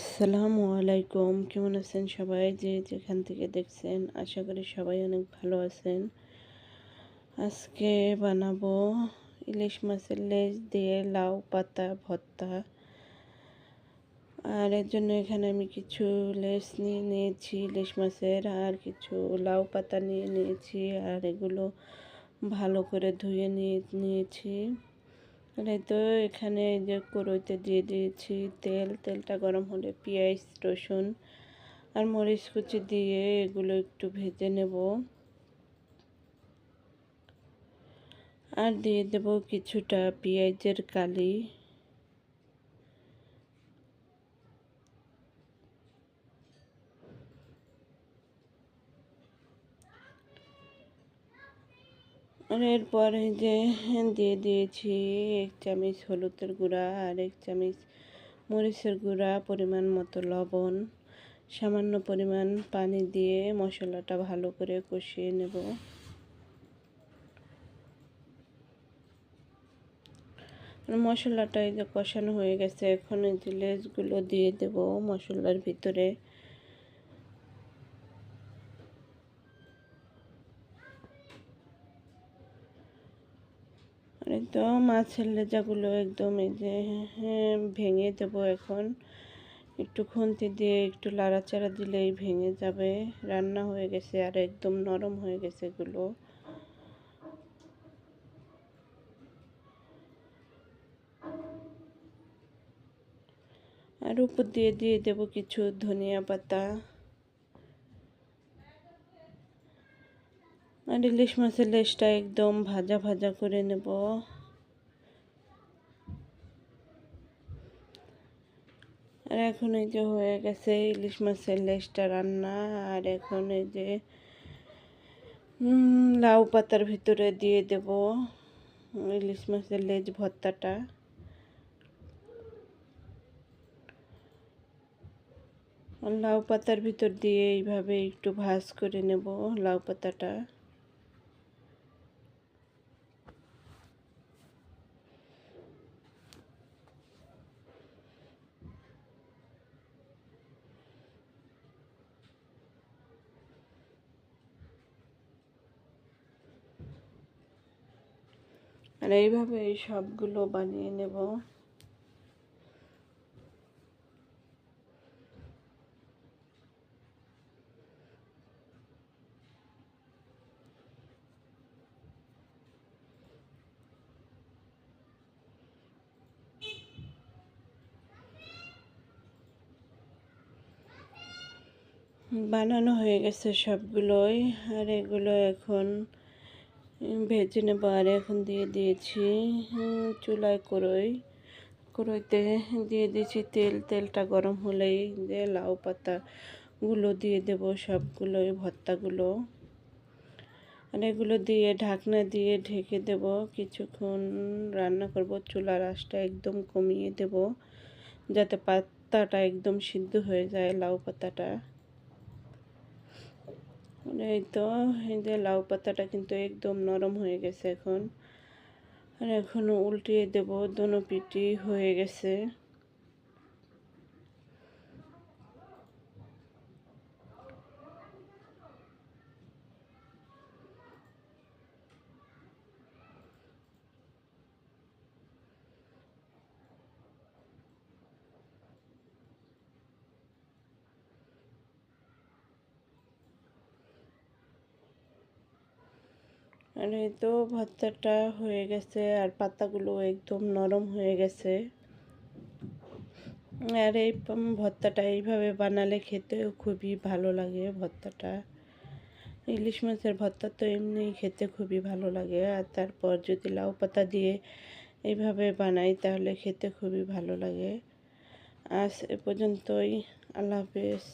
আসসালামু আলাইকুম। কেমন আছেন সবাই? যে যেখান থেকে দেখছেন, আশা করি সবাই অনেক ভালো আছেন। আজকে বানাবো ইলিশ মাছের লেজ দিয়ে লাউ, পাতা, ভর্তা। আর এর জন্য এখানে আমি কিছু লেস নিয়ে নিয়েছি, ইলিশ মাছের, আর কিছু লাউ, পাতা নিয়ে নিয়েছি, আর এগুলো ভালো করে ধুয়ে নিয়ে নিয়েছি। এই তো এখানে যে কড়ইতে দিয়ে দিয়েছি তেল, তেলটা গরম হলে পেঁয়াজ, রসুন আর মরিচ কুচি দিয়ে এগুলো একটু ভেজে নেব। আর দিয়ে দেব কিছুটা পেঁয়াজের কালি আর এরপরে যে দিয়ে দিয়েছি এক চামচ হলুদের গুঁড়া আর এক চামচ মরিচের গুঁড়া, পরিমাণ মতো লবণ, সামান্য পরিমাণ পানি দিয়ে মশলাটা ভালো করে কষিয়ে নেব। মশলাটা এই যে কষানো হয়ে গেছে, এখন এই যে লেজগুলো দিয়ে দেব মশলার ভিতরে। তো মাছের লেজাগুলো একদম এই যে হ্যাঁ, ভেঙে দেব এখন। একটু খুন্তি দিয়ে একটু লাড়াচাড়া দিলেই ভেঙে যাবে। রান্না হয়ে গেছে আর একদম নরম হয়ে গেছে এগুলো। আর উপর দিয়ে দিয়ে দেব কিছু ধনিয়া পাতা। আর ইলিশ মাছের লেজটা একদম ভাজা ভাজা করে নেব। আর এখন এই যে হয়ে গেছে ইলিশ মাছের লেজটা রান্না, আর এখন এই যে লাউ পাতার ভিতরে দিয়ে দেব ইলিশ মাছের লেজ ভর্তাটা। লাউ পাতার ভিতর দিয়ে এইভাবে একটু ভাজ করে নেব লাউ পাতাটা। আর এইভাবে এই সবগুলো বানিয়ে নেব। বানানো হয়ে গেছে সবগুলোই আর এগুলো এখন ভেজে নেব আর এখন দিয়ে দিয়েছি চুলায় কড়ই। কড়ইতে দিয়ে দিয়েছি তেল, তেলটা গরম হলেই যে লাউ পাতাগুলো দিয়ে দেব সবগুলোই ভর্তাগুলো। আর এগুলো দিয়ে, ঢাকনা দিয়ে ঢেকে দেব, কিছুক্ষণ রান্না করব, চুলার আঁচটা একদম কমিয়ে দেব, যাতে পাতাটা একদম সিদ্ধ হয়ে যায় লাউ পাতাটা। এই তো, এই যে লাউ পাতাটা কিন্তু একদম নরম হয়ে গেছে এখন। আর এখন উল্টিয়ে দেব, দোনো পিটি হয়ে গেছে। আর এই তো ভর্তাটা হয়ে গেছে আর পাতাগুলো একদম নরম হয়ে গেছে। আর এই ভর্তাটা এইভাবে বানালে খেতেও খুবই ভালো লাগে ভর্তাটা। ইলিশ মাছের ভর্তা তো এমনি খেতে খুবই ভালো লাগে আর তারপর যদি লাউ পাতা দিয়ে এইভাবে বানাই তাহলে খেতে খুবই ভালো লাগে। আজ এ পর্যন্তই, আল্লাহ হাফেজ।